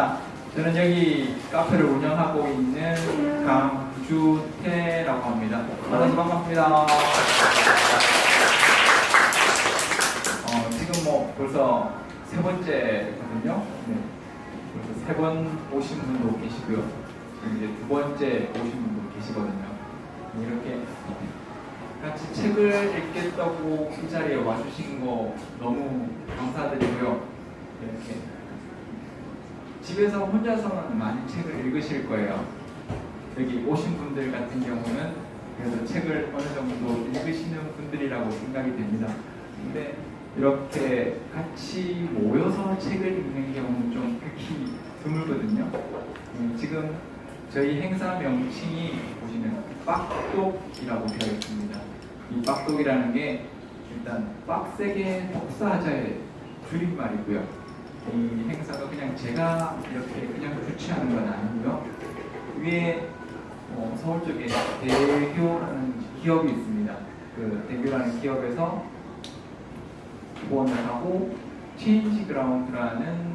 반갑습니다. 저는 여기 카페를 운영하고 있는 강주태라고 합니다. 만나서 반갑습니다. 어, 지금 뭐 벌써 세 번째거든요. 네. 벌써 세 번 오신 분도 계시고요. 이제 두 번째 오신 분도 계시거든요. 이렇게 같이 책을 읽겠다고 이 자리에 와주신 거 너무 감사드리고요. 이렇게 집에서 혼자서는 많이 책을 읽으실 거예요. 여기 오신 분들 같은 경우는 그래도 책을 어느 정도 읽으시는 분들이라고 생각이 됩니다. 근데 이렇게 같이 모여서 책을 읽는 경우는 좀 극히 드물거든요. 음, 지금 저희 행사 명칭이 보시면 빡독이라고 되어 있습니다. 이 빡독이라는 게 일단 빡세게 독사하자의 줄임말이고요. 이 행사가 그냥 제가 이렇게 그냥 주최하는 건 아니고요. 위에 어, 서울 쪽에 대교라는 기업이 있습니다. 그 대교라는 기업에서 후원을 하고 체인지 그라운드라는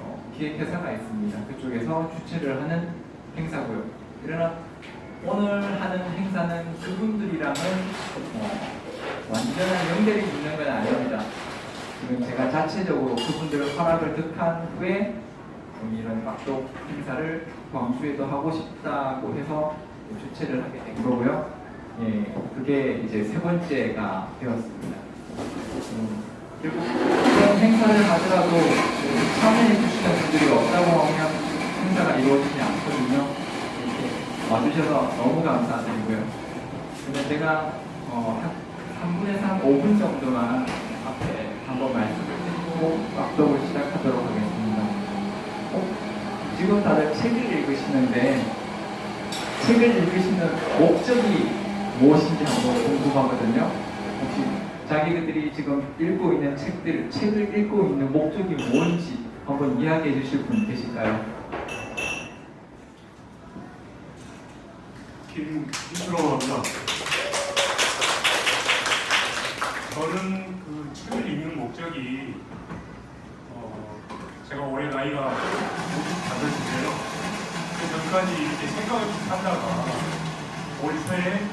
어, 기획회사가 있습니다. 그쪽에서 주최를 하는 행사고요. 그러나 오늘 하는 행사는 그분들이랑은 어, 완전한 연결이 있는 건 아닙니다. 지금 제가 자체적으로 그분들 허락을 득한 후에 이런 막독 행사를 광주에도 하고 싶다고 해서 주최를 하게 된 거고요. 예, 그게 이제 세 번째가 되었습니다. 음, 그리고 이런 행사를 하더라도 그 참여해 주시는 분들이 없다고 하면 행사가 이루어지지 않거든요. 이렇게 와주셔서 너무 감사드리고요. 근데 제가 어, 한 3분에서 한 5분 정도만 앞에 한번 말씀을 드리고 막독을 시작하도록 하겠습니다. 어, 지금 다들 책을 읽으시는데 책을 읽으시는 목적이 무엇인지 한번 궁금하거든요. 혹시 자기들이 지금 읽고 있는 책들, 책을 읽고 있는 목적이 뭔지 한번 이야기해 주실 분 계실까요? 김수라고 합니다. 저는 목적이 어, 제가 올해 나이가 55인데요. 그 전까지 이렇게 생각을 좀 하다가 올 초에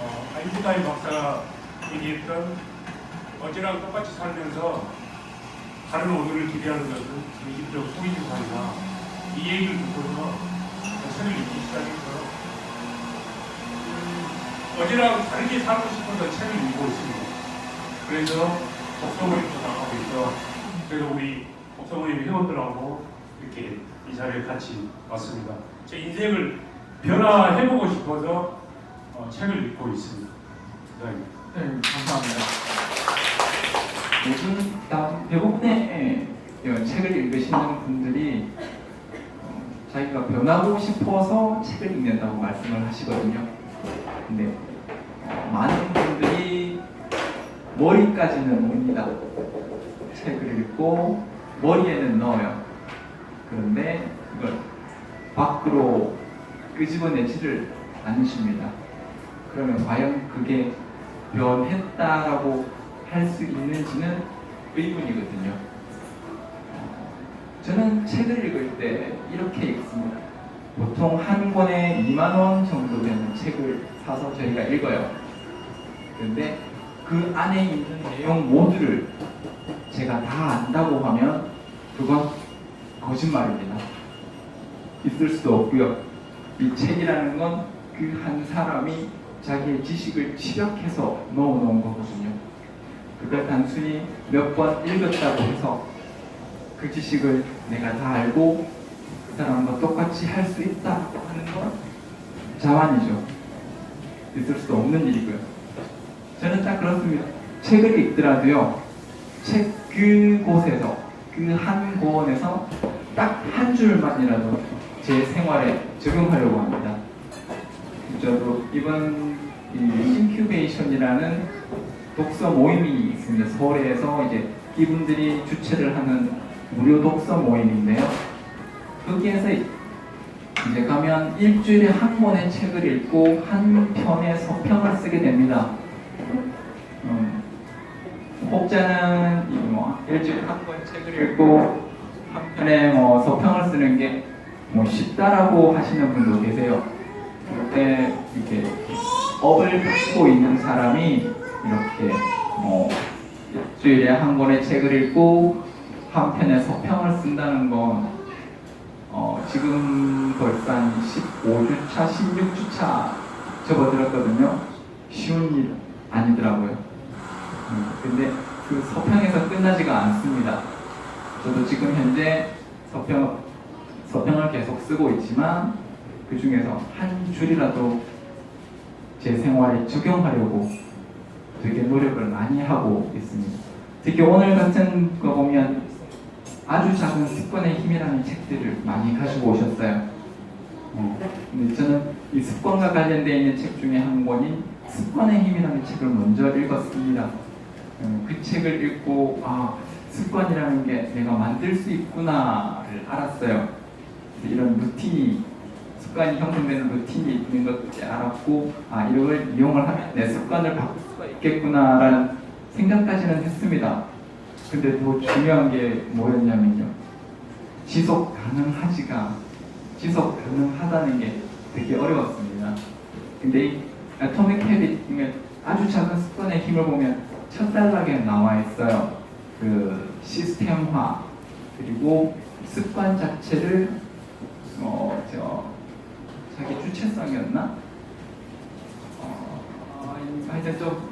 어, 아인슈타인 박사가 얘기했던 어제랑 똑같이 살면서 다른 오늘을 기대하는 것은 정신적 소기지사이다. 이 얘기를 듣고서 책을 읽기 시작했어요. 어제랑 다르게 살고 싶어서 책을 읽고 있습니다. 그래서 독서모임도 나가고 있어. 그래서 우리 독서모임 회원들하고 이렇게 이 자리에 같이 왔습니다. 제 인생을 변화해보고 싶어서 어, 책을 읽고 있습니다. 네. 네, 감사합니다. 요즘 다 대부분의 이런 책을 읽으시는 분들이 어, 자기가 변하고 싶어서 책을 읽는다고 말씀을 하시거든요. 근데 머리까지는 옵니다. 책을 읽고 머리에는 넣어요. 그런데 이걸 밖으로 끄집어내지를 않으십니다. 그러면 과연 그게 변했다라고 할 수 있는지는 의문이거든요. 어, 저는 책을 읽을 때 이렇게 읽습니다. 보통 한 권에 2만 원 정도 되는 책을 사서 저희가 읽어요. 그런데 그 안에 있는 내용 모두를 제가 다 안다고 하면 그건 거짓말입니다. 있을 수도 없고요. 이 책이라는 건 그 한 사람이 자기의 지식을 집약해서 넣어놓은 거거든요. 그걸 단순히 몇 번 읽었다고 해서 그 지식을 내가 다 알고 그 사람과 똑같이 할 수 있다 하는 건 자만이죠. 있을 수도 없는 일이고요. 저는 딱 그렇습니다. 책을 읽더라도요, 책 그 곳에서, 그 한 고원에서 딱 한 줄만이라도 제 생활에 적용하려고 합니다. 저도 이번 이 인큐베이션이라는 독서 모임이 있습니다. 서울에서 이제 이분들이 주최를 하는 무료 독서 모임인데요. 거기에서 이제 가면 일주일에 한 권의 책을 읽고 한 편의 서평을 쓰게 됩니다. 음, 혹자는 이뭐 일주일에 한 권 책을 읽고 한편에 뭐 서평을 쓰는 게 뭐 쉽다라고 하시는 분도 계세요. 그때 이렇게 업을 바치고 있는 사람이 이렇게 뭐 일주일에 한 권의 책을 읽고 한 편의 서평을 쓴다는 건 어, 지금 벌써 한 15주차, 16주차 접어들었거든요. 쉬운 일 아니더라고요. 음, 근데 그 서평에서 끝나지가 않습니다. 저도 지금 현재 서평, 서평을 계속 쓰고 있지만 그 중에서 한 줄이라도 제 생활에 적용하려고 되게 노력을 많이 하고 있습니다. 특히 오늘 같은 거 보면 아주 작은 습관의 힘이라는 책들을 많이 가지고 오셨어요. 어, 근데 저는 이 습관과 관련되어 있는 책 중에 한 권인 습관의 힘이라는 책을 먼저 읽었습니다. 어, 그 책을 읽고 아 습관이라는 게 내가 만들 수 있구나를 알았어요. 이런 루틴이 습관이 형성되는 루틴이 있는 것도 알았고 아 이걸 이용을 하면 내 습관을 바꿀 수가 있겠구나라는 생각까지는 했습니다. 근데 더 중요한 게 뭐였냐면요. 지속 가능하지가 지속 가능하다는 게 되게 어려웠습니다. 근데 이 애토믹 헤빗 중에 아주 작은 습관의 힘을 보면 첫 단락에 나와 있어요. 그 시스템화 그리고 습관 자체를 어 저 자기 주체성이었나? 어, 아, 하여튼 좀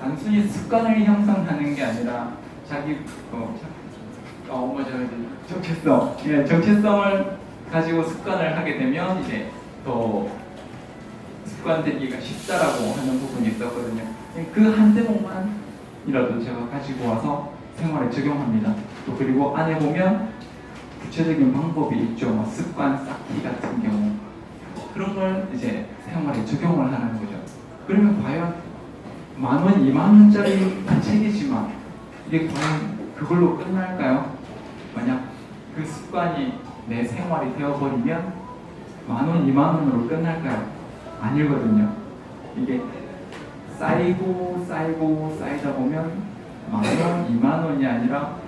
단순히 습관을 형성하는 게 아니라 자기 어, 자- 어, 뭐 저, 정체성, 예, 정체성을 가지고 습관을 하게 되면 이제 더 습관되기가 쉽다라고 하는 부분이 있었거든요. 그 한 대목만이라도 제가 가지고 와서 생활에 적용합니다. 또 그리고 안에 보면 구체적인 방법이 있죠. 뭐 습관 쌓기 같은 경우 그런 걸 이제 생활에 적용을 하는 거죠. 그러면 과연 만 원, 이만 원짜리 책이지만 이게 과연 그걸로 끝날까요? 만약 그 습관이 내 생활이 되어버리면 만 원, 이만 원으로 끝날까요? 아니거든요. 이게 쌓이고 쌓이고 쌓이다 보면 만 원, 이만 원이 아니라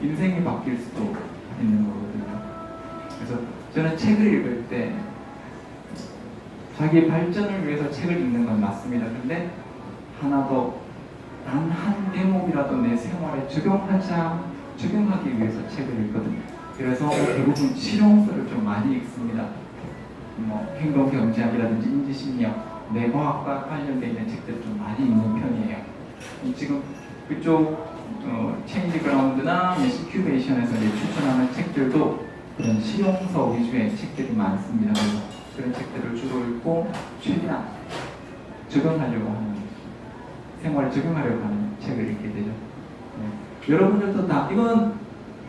인생이 바뀔 수도 있는 거거든요. 그래서 저는 책을 읽을 때 자기 발전을 위해서 책을 읽는 건 맞습니다. 근데 하나 더단한 대목이라도 내 생활에 적용하자 적용하기 위해서 책을 읽거든요. 그래서 대부분 실용서를 좀 많이 읽습니다. 뭐 행동 경제학이라든지 인지심리학, 뇌과학과 관련되어 있는 책들 좀 많이 읽는 편이에요. 지금 그쪽 어, 체인지 그라운드나 시큐베이션에서 추천하는 책들도 그런 실용서 위주의 책들이 많습니다. 그래서 그런 책들을 주로 읽고 최대한 적용하려고 하는 생활에 적용하려고 하는 책을 읽게 되죠. 네. 여러분들도 다 이건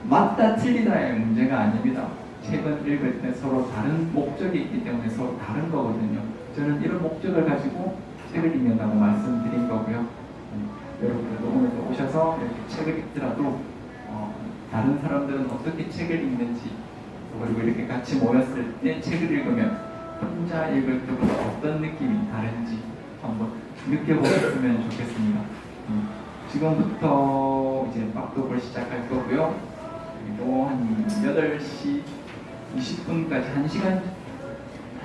맞다 틀리다의 문제가 아닙니다. 책을 읽을 때 서로 다른 목적이 있기 때문에 서로 다른 거거든요. 저는 이런 목적을 가지고 책을 읽는다고 말씀드린 거고요. 음, 여러분들도 오늘도 오셔서 이렇게 책을 읽더라도 어, 다른 사람들은 어떻게 책을 읽는지 그리고 이렇게 같이 모였을 때 책을 읽으면 혼자 읽을 때보다 어떤 느낌이 다른지 한번 느껴보셨으면 좋겠습니다. 음, 지금부터 이제 막독을 시작할 거고요. 그리고 한 8시 20분까지 1시간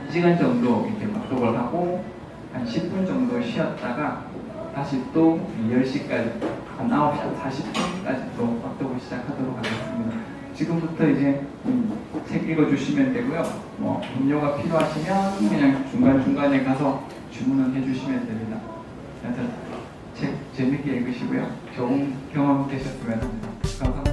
1시간 정도 이렇게 막독을 하고 한 10분 정도 쉬었다가 다시 또 10시까지 한 9시 40분까지 또 막독을 시작하도록 하겠습니다. 지금부터 이제 음, 책 읽어주시면 되고요. 뭐 음료가 필요하시면 그냥 중간중간에 가서 주문을 해주시면 됩니다. 하여튼 책 재밌게 읽으시고요. 좋은 경험 되셨으면 합니다. 감사합니다.